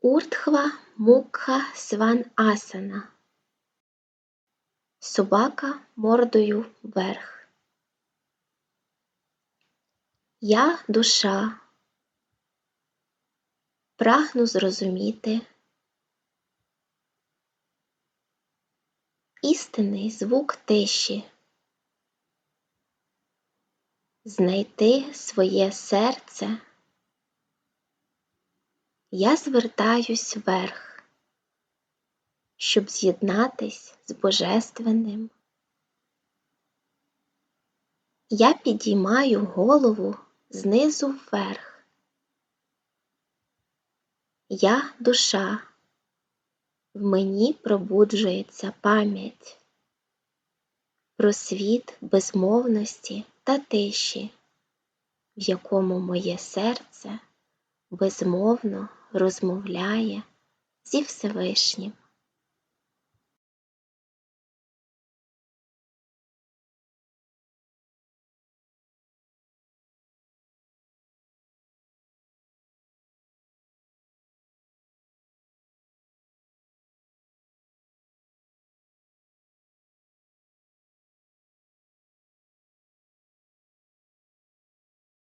Уртхва Мукха Сван Асана. Собака мордою вверх. Я душа. Прагну зрозуміти істинний звук тиші, знайти своє серце. Я звертаюсь вверх, щоб з'єднатись з Божественним. Я підіймаю голову знизу вверх. Я душа, в мені пробуджується пам'ять про світ безмовності та тиші, в якому моє серце безмовно розмовляє зі Всевишнім.